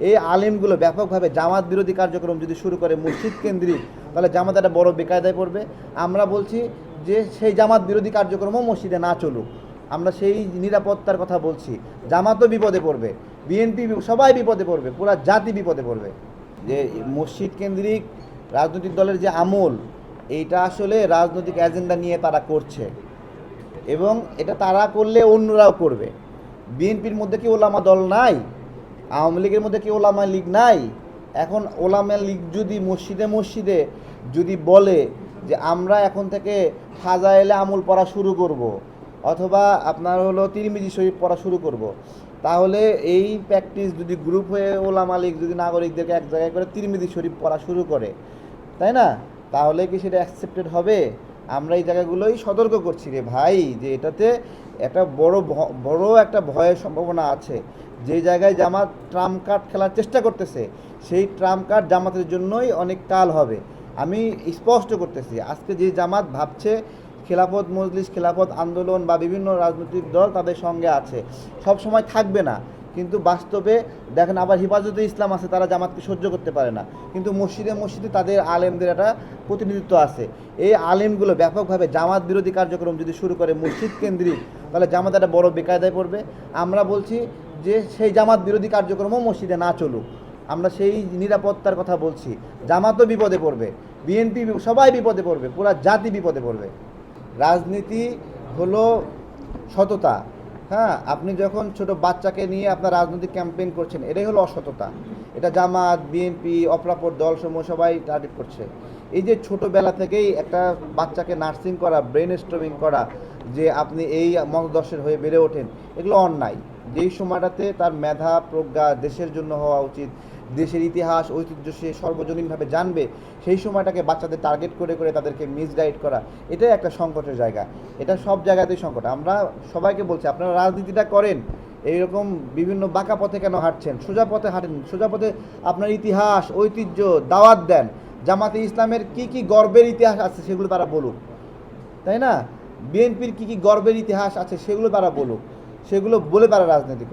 এই আলেমগুলো ব্যাপকভাবে জামাত বিরোধী কার্যক্রম যদি শুরু করে মসজিদ কেন্দ্রিক, তাহলে জামাত একটা বড় বেকায়দায় পড়বে। আমরা বলছি যে সেই জামাত বিরোধী কার্যক্রমও মসজিদে না চলুক। আমরা সেই নিরাপত্তার কথা বলছি। জামাতও বিপদে পড়বে। বিএনপি সবাই বিপদে পড়বে। পুরা জাতি বিপদে পড়বে। যে মসজিদ কেন্দ্রিক রাজনৈতিক দলের যে আমল, এইটা আসলে রাজনৈতিক এজেন্ডা নিয়ে তারা করছে। এবং এটা তারা করলে অন্যরাও করবে। বিএনপির মধ্যে কি ওলামা দল নাই? আওয়ামী লীগের মধ্যে কি ওলামা লীগ নাই এখন ওলামা লীগ যদি মসজিদে মসজিদে যদি বলে যে আমরা এখন থেকে ফাজাইলে আমল পড়া শুরু করব। অথবা আপনার হলো তিরমিজি শরীফ পড়া শুরু করব। তাহলে এই প্র্যাকটিস যদি গ্রুপ হয়ে ওলামা লীগ যদি নাগরিকদেরকে এক জায়গায় করে তিরমিজি শরীফ পড়া শুরু করে, তাই না তাহলে কি সেটা অ্যাকসেপ্টেড হবে আমরা এই জায়গাগুলোই সতর্ক করছি রে ভাই, যে এটাতে একটা বড় বড় একটা ভয়ের সম্ভাবনা আছে। যে জায়গায় জামাত ট্রাম কার্ড খেলার চেষ্টা করতেছে, সেই ট্রাম কার্ড জামাতের জন্যই অনেক কাল হবে। আমি স্পষ্ট করতেছি, আজকে যে জামাত ভাবছে খেলাফত মজলিস, খেলাফত আন্দোলন বা বিভিন্ন রাজনৈতিক দল তাদের সঙ্গে আছে সব সময় থাকবে না। কিন্তু বাস্তবে দেখেন আবার হিফাজতে ইসলাম আছে, তারা জামাতকে সহ্য করতে পারে না। কিন্তু মসজিদে মসজিদে তাদের আলেমদের একটা প্রতিনিধিত্ব আছে। এই আলেমগুলো ব্যাপকভাবে জামাত বিরোধী কার্যক্রম যদি শুরু করে মসজিদ কেন্দ্রিক, তাহলে জামাত একটা বড় বেকায়দায় পড়বে। আমরা বলছি যে সেই জামাত বিরোধী কার্যক্রমও মসজিদে না চলুক। আমরা সেই নিরাপত্তার কথা বলছি। জামাতও বিপদে পড়বে। বিএনপি সবাই বিপদে পড়বে। পুরা জাতি বিপদে পড়বে। রাজনীতি হলো সততা। হ্যাঁ আপনি যখন ছোট বাচ্চাকে নিয়ে আপনার রাজনৈতিক ক্যাম্পেইন করছেন, এটাই হলো অসততা। এটা জামাত বিএনপি অপরাপর দলসমূহ সবাই টার্গেট করছে। এই যে ছোটোবেলা থেকেই একটা বাচ্চাকে নার্সিং করা ব্রেন স্ট্রমিং করা, যে আপনি এই মতদর্শের হয়ে বেড়ে ওঠেন, এগুলো অন্যায়। যেই সময়টাতে তার মেধা, প্রজ্ঞা দেশের জন্য হওয়া উচিত দেশের ইতিহাস, ঐতিহ্য সে সর্বজনীনভাবে জানবে, সেই সময়টাকে বাচ্চাদের টার্গেট করে করে তাদেরকে মিসগাইড করা, এটাই একটা সংকটের জায়গা। এটা সব জায়গাতেই সংকট। আমরা সবাইকে বলছি, আপনারা রাজনীতিটা করেন, এইরকম বিভিন্ন বাঁকা পথে কেন হাঁটছেন? সোজা পথে হাঁটেন, সোজা পথে আপনার ইতিহাস, ঐতিহ্য দাওয়াত দেন। জামাতে ইসলামের কি কি গর্বের ইতিহাস আছে সেগুলো তারা বলুক। তাই না? বিএনপির কি কি গর্বের ইতিহাস আছে সেগুলো তারা বলুক। সেগুলো বলে তারা রাজনীতি